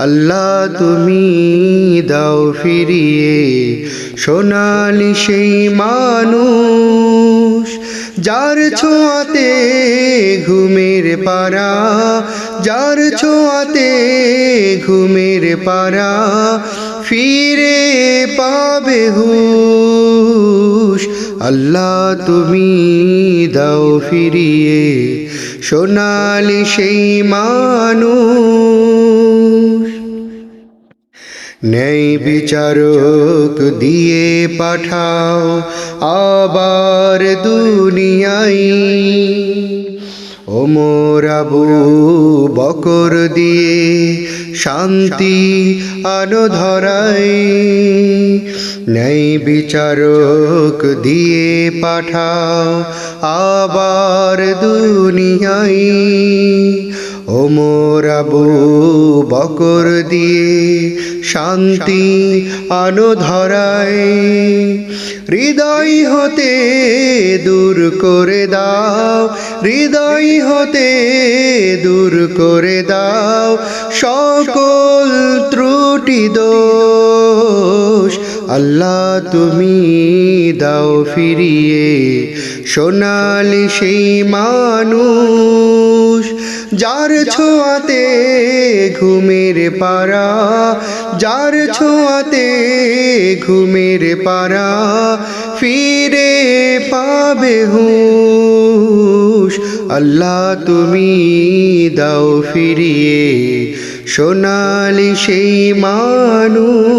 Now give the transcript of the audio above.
আল্লাহ তুমি দাও ফিরিয়ে সোনালি সেই মানুষ, যার ছোঁয়াতে ঘুমের পারা, যার ছোঁয়াতে ঘুমের পারা, ফিরে পাবে হুশ। আল্লাহ তুমি দাও ফিরিয়ে সোনালি সেই মানুষ। নেই বিচারক দিয়ে পাঠাও আবার দুনিয়াই ওমর আবু বকর দিয়ে শান্তি আনো ধরাই নেই বিচারক দিয়ে পাঠাও আবার দুনিয়াই ওমর আবু বকর দিয়ে শান্তি আনো ধরায় হৃদয় হতে দূর করে দাও, হৃদয় হতে দূর করে দাও, সকল ত্রুটি দোষ আল্লাহ তুমি দাও ফিরিয়ে। সোনালি সেই মানুষ যার ছোঁয়াতে ঘুমের পারা যার ছোঁয়াতে ঘুমের পারা ফিরে পাবে হুশ। আল্লাহ তুমি দাও ফিরিয়ে, সোনালি সেই মানুষ